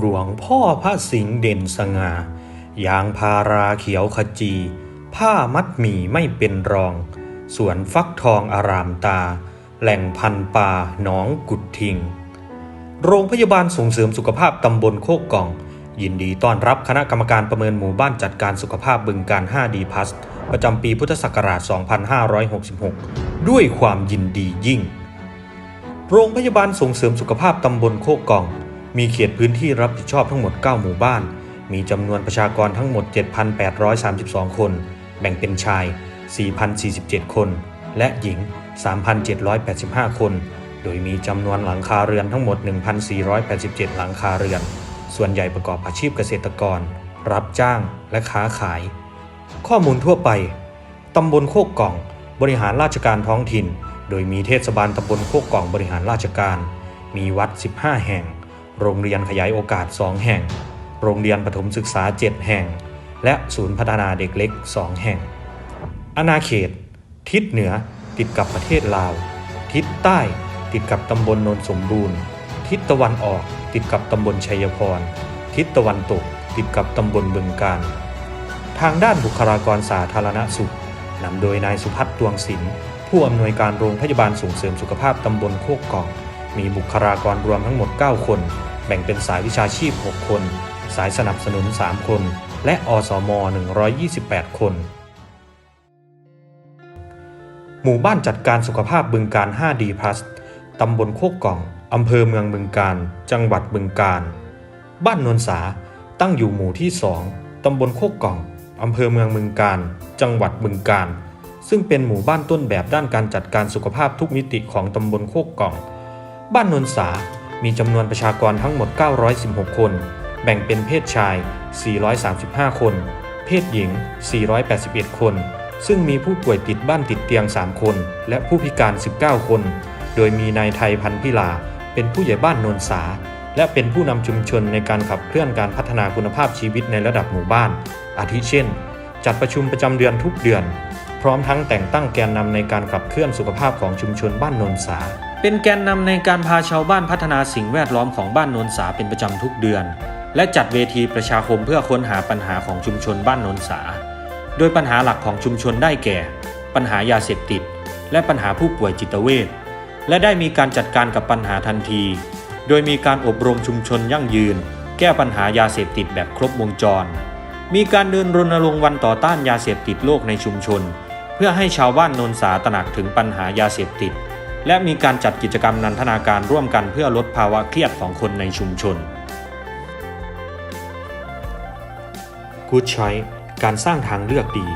หลวงพ่อพระสิงห์เด่นสง่ายางพาราเขียวขจี ผ้ามัดหมี่ไม่เป็นรอง สวนฟักทองอารามตา แหล่งพันป่าหนองกุดทิง โรงพยาบาลส่งเสริมสุขภาพตำบลโคกกอง ยินดีต้อนรับคณะกรรมการประเมินหมู่บ้านจัดการสุขภาพบึงการ 5D พัสประจำปีพุทธศักราช 2566 ด้วยความยินดียิ่ง โรงพยาบาลส่งเสริมสุขภาพตำบลโคกกอง มีเขตพื้นที่รับผิดชอบทั้งหมด 9 หมู่บ้าน มีจำนวนประชากรทั้งหมด 7,832 คน แบ่งเป็นชาย 4,047 คน และหญิง 3,785 คน โดยมีจำนวนหลังคาเรือนทั้งหมด 1,487 หลังคาเรือน ส่วนใหญ่ประกอบอาชีพเกษตรกร รับจ้างและค้าขาย ข้อมูลทั่วไป ตำบลโคกกล่อง บริหารราชการท้องถิ่น โดยมีเทศบาลตำบลโคกกล่องบริหารราชการ มีวัด 15 แห่ง โรงเรียนขยายโอกาส 2 แห่ง โรงเรียนประถมศึกษา 7 แห่ง และศูนย์พัฒนาเด็กเล็ก 2 แห่ง อาณาเขต ทิศเหนือติดกับประเทศลาว ทิศใต้ติดกับตำบลโนนสมบูรณ์ ทิศตะวันออกติดกับตำบลชัยพร ทิศตะวันตกติดกับตำบลบึงการ ทางด้านบุคลากรสาธารณสุขนำโดยนายสุพัฒน์ตวงศิลป์ผู้อำนวยการโรงพยาบาลส่งเสริมสุขภาพตำบลโคกกองมีบุคลากรรวมทั้งหมด 9 คน แบ่งเป็นสายวิชาชีพ 6 คน สายสนับสนุน 3 คน และอสม 128 คน หมู่บ้านจัดการสุขภาพบึงการ 5D ตำบลโคกกล่อง อำเภอเมืองบึงการ จังหวัดบึงการ บ้านนนสา ตั้งอยู่หมู่ที่ 2 ตำบลโคกกล่อง อำเภอเมืองบึงการ จังหวัดบึงการ ซึ่งเป็นหมู่บ้านต้นแบบด้านการจัดการสุขภาพทุกมิติของตำบลโคกกล่อง บ้านนนสา มีจำนวนประชากรทั้งหมด 916 คน แบ่งเป็นเพศชาย 435 คน เพศหญิง 481 คน ซึ่งมีผู้ป่วยติดบ้านติดเตียง 3 คน และผู้พิการ 19 คน โดยมีนายไทยพันธ์พิลา เป็นผู้ใหญ่บ้านนนสา และเป็นผู้นำชุมชนในการขับเคลื่อนการพัฒนาคุณภาพชีวิตในระดับหมู่บ้าน อาทิเช่น จัดประชุมประจำเดือนทุกเดือน พร้อมทั้งแต่งตั้งแกนนำในการขับเคลื่อนสุขภาพของชุมชนบ้านนนสา เป็นแกนนำในการพาชาวบ้านพัฒนาสิ่งแวดล้อมของบ้านนนสาเป็นประจำทุกเดือน และจัดเวทีประชาคมเพื่อค้นหาปัญหาของชุมชนบ้านนนสา โดยปัญหาหลักของชุมชนได้แก่ ปัญหายาเสพติด และปัญหาผู้ป่วยจิตเวชและได้มีการจัดการกับปัญหาทันที โดยมีการอบรมชุมชนยั่งยืน แก้ปัญหายาเสพติดแบบครบวงจร มีการเดินรณรงค์วันต่อต้านยาเสพติดโลกในชุมชน พื่อให้ชาวบ้านนนสาตระหนักถึงปัญหายาเสพติด และมีการจัดกิจกรรมนันทนาการร่วมกันเพื่อลดภาวะเครียดของคนในชุมชน Good Choice การสร้างทางเลือกดี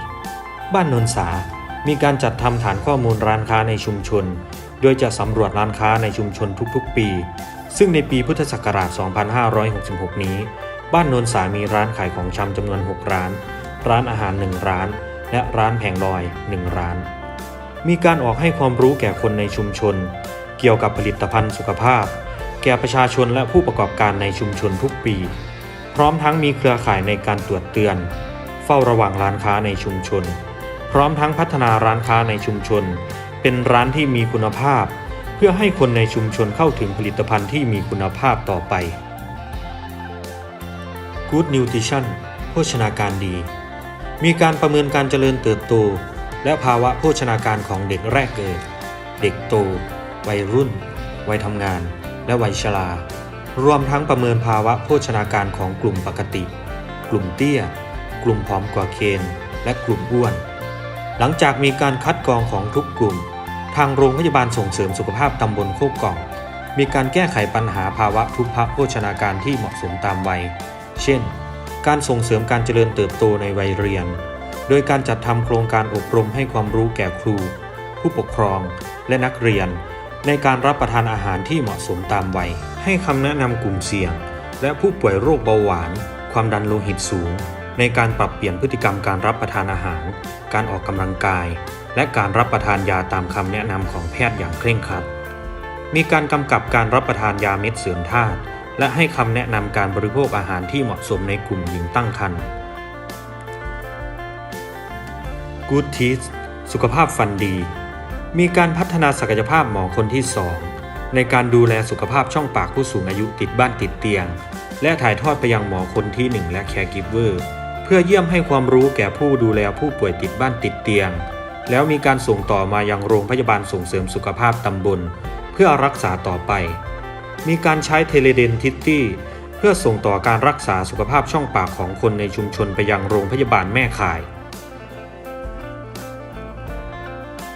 บ้านนนสา มีการจัดทำฐานข้อมูลร้านค้าในชุมชน โดยจะสำรวจร้านค้าในชุมชนทุกๆ ปี ซึ่งในปีพุทธศักราช 2566 นี้ บ้านนนสามีร้านขายของชำจำนวน 6 ร้าน ร้านอาหาร 1 ร้าน และร้านแผงลอย 1 ร้าน มีการออกให้ความรู้แก่คนในชุมชน เกี่ยวกับผลิตภัณฑ์สุขภาพ แก่ประชาชนและผู้ประกอบการในชุมชนทุกปี พร้อมทั้งมีเครือข่ายในการตรวจเตือน เฝ้าระวังร้านค้าในชุมชน พร้อมทั้งพัฒนาร้านค้าในชุมชน เป็นร้านที่มีคุณภาพ เพื่อให้คนในชุมชนเข้าถึงผลิตภัณฑ์ที่มีคุณภาพต่อไป Good Nutrition โภชนาการดี มีการประเมินการเจริญเติบโต และภาวะโภชนาการของเด็กแรกเกิด เด็กโต วัยรุ่น วัยทำงาน และวัยชรา รวมทั้งประเมินภาวะโภชนาการของกลุ่มปกติ กลุ่มเตี้ย กลุ่มผอมกว่าเคน และกลุ่มอ้วน หลังจากมีการคัดกรองของทุกกลุ่ม ทางโรงพยาบาลส่งเสริมสุขภาพตำบลโคกกล่อง มีการแก้ไขปัญหาภาวะทุพพโภชนาการที่เหมาะสมตามวัย เช่น การส่งเสริมการเจริญเติบโตในวัยเรียน โดยการจัดทำโครงการอบรมให้ความรู้แก่ครู ผู้ปกครอง และนักเรียน ในการรับประทานอาหารที่เหมาะสมตามวัย ให้คำแนะนำกลุ่มเสี่ยง และผู้ป่วยโรคเบาหวาน ความดันโลหิตสูง ในการปรับเปลี่ยนพฤติกรรมการรับประทานอาหาร การออกกำลังกาย และการรับประทานยาตามคำแนะนำของแพทย์อย่างเคร่งครัด มีการกำกับการรับประทานยาเม็ดเสริมธาตุ และให้คำแนะนำการบริโภคอาหารที่เหมาะสมในกลุ่มหญิงตั้งครรภ์ Good Teeth สุขภาพฟันดี มีการพัฒนาศักยภาพหมอคนที่ 2 ในการดูแลสุขภาพช่องปากผู้สูงอายุติดบ้านติดเตียง และถ่ายทอดไปยังหมอคนที่ 1 และแคร์กิฟเวอร์เพื่อเยี่ยมให้ความรู้แก่ผู้ดูแลผู้ป่วยติดบ้านติดเตียง แล้วมีการส่งต่อมายังโรงพยาบาลส่งเสริมสุขภาพตำบล เพื่อรักษาต่อไป มีการใช้เทเลเดนทิตตี้เพื่อส่งต่อการรักษาสุขภาพช่องปากของคนในชุมชนไปยังโรงพยาบาลแม่ข่าย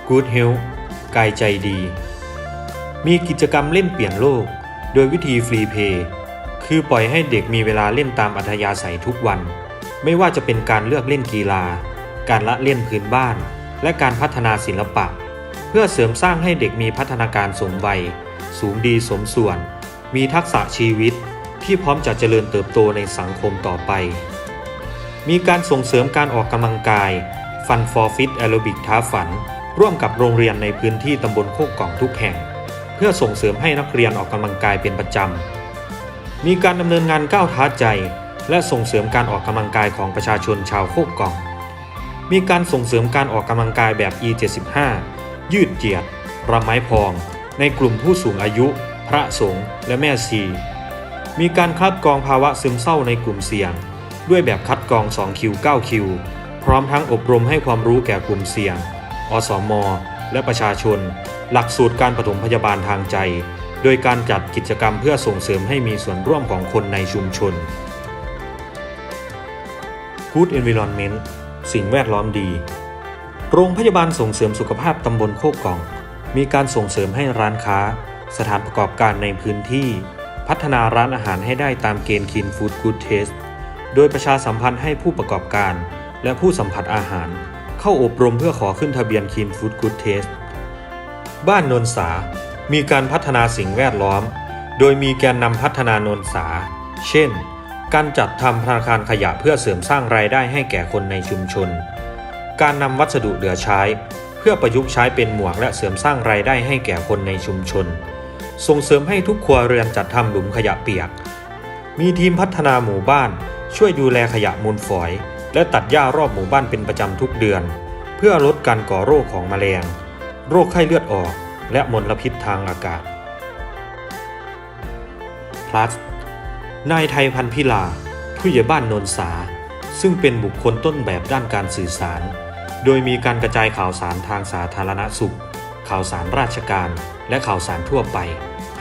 Good Health กายใจดี มีกิจกรรมเล่นเปลี่ยนโลก โดยวิธีฟรีเพย์คือปล่อยให้เด็กมีเวลาเล่นตามอัธยาศัยทุกวัน ไม่ว่าจะเป็นการเลือกเล่นกีฬา การละเล่นพื้นบ้าน และการพัฒนาศิลปะ เพื่อเสริมสร้างให้เด็กมีพัฒนาการสมวัย สูงดีสมส่วน มีทักษะชีวิตที่พร้อมจะเจริญเติบโตในสังคมต่อไป มีการส่งเสริมการออกกำลังกาย Fun for Fit Aerobic ท้าฝัน ร่วมกับโรงเรียนในพื้นที่ตำบลโคกกล่องทุกแห่ง เพื่อส่งเสริมให้นักเรียนออกกำลังกายเป็นประจำ มีการดำเนินงานก้าวท้าใจ และส่งเสริมการออกกำลังกายของประชาชนชาวโคกกล่อง มีการส่งเสริมการออกกำลังกายแบบ E75 ยืดเหยียดรำไม้พอง ในกลุ่มผู้สูงอายุ พระสงฆ์และแม่ชี มีการคัดกรองภาวะซึมเศร้าในกลุ่มเสี่ยง ด้วยแบบคัดกรอง 2 คิว 9 คิว พร้อมทั้งอบรมให้ความรู้แก่กลุ่มเสี่ยง อสม และประชาชน หลักสูตรการปฐมพยาบาลทางใจ โดยการจัดกิจกรรมเพื่อส่งเสริมให้มีส่วนร่วมของคนในชุมชน Good Environment สิ่งแวดล้อมดี โรงพยาบาลส่งเสริมสุขภาพตำบลโคกกล่อง มีการส่งเสริมให้ร้านค้า สถานประกอบการในพื้นที่ พัฒนาร้านอาหารให้ได้ตามเกณฑ์ Clean Food Good Taste โดยประชาสัมพันธ์ให้ผู้ประกอบการ และผู้สัมผัสอาหาร เข้าอบรมเพื่อขอขึ้นทะเบียน Clean Food Good Taste บ้านโนนสา มีการพัฒนาสิ่งแวดล้อม โดยมีแกนนำพัฒนาโนนสา เช่น การจัดทำธนาคารขยะเพื่อเสริมสร้างรายได้ให้แก่คนในชุมชน การนำวัสดุเหลือใช้ เพื่อประยุกต์ใช้เป็นหมวกและเสริมสร้างรายได้ให้แก่คนในชุมชน ส่งเสริมให้ทุกครัวเรือนจัดทำหลุมขยะเปียก มีทีมพัฒนาหมู่บ้าน ช่วยดูแลขยะมูลฝอย และตัดหญ้ารอบหมู่บ้านเป็นประจำทุกเดือน เพื่อลดการก่อโรคของแมลง โรคไข้เลือดออก และมลพิษทางอากาศ plus นายไทยพันพิลา ผู้ใหญ่บ้านโนนสา ซึ่งเป็นบุคคลต้นแบบด้านการสื่อสาร โดยมีการกระจายข่าวสารทางสาธารณสุข ข่าวสารราชการ และข่าวสารทั่วไป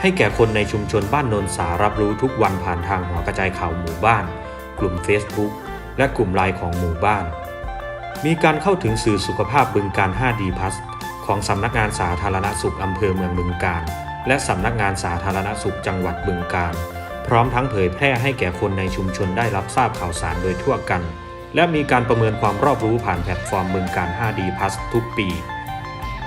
ให้แก่คนในชุมชนบ้านโนนสารับรู้ทุกวันผ่านทางหัวกระจายข่าวหมู่บ้าน กลุ่ม Facebook และกลุ่มไลน์ของหมู่บ้าน มีการเข้าถึงสื่อสุขภาพบึงการ 5D พัสของสำนักงานสาธารณสุขอำเภอเมืองบึงการ และสำนักงานสาธารณสุขจังหวัดบึงการ พร้อมทั้งเผยแพร่ให้แก่คนในชุมชนได้รับทราบข่าวสารโดยทั่วกัน และมีการประเมินความรอบรู้ผ่านแพลตฟอร์มบึงการ 5D พัสทุกปี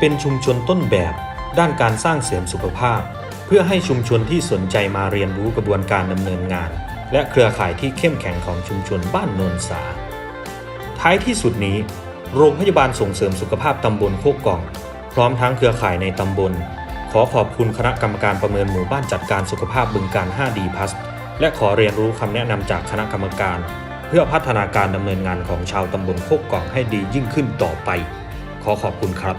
เป็นชุมชนต้นแบบด้านการสร้างเสริมสุขภาพ เพื่อให้ชุมชนที่สนใจมาเรียนรู้กระบวนการดำเนินงาน และเครือข่ายที่เข้มแข็งของชุมชนบ้านโนนสา ท้ายที่สุดนี้ โรงพยาบาลส่งเสริมสุขภาพตำบลโคกกล่อง พร้อมทั้งเครือข่ายในตำบล ขอขอบคุณคณะกรรมการประเมินหมู่บ้านจัดการสุขภาพบึงการ 5D พัสและขอเรียนรู้คำแนะนำจากคณะกรรมการ เพื่อพัฒนาการดำเนินงานของชาวตำบลโคกกล่องให้ดียิ่งขึ้นต่อไป ขอขอบคุณครับ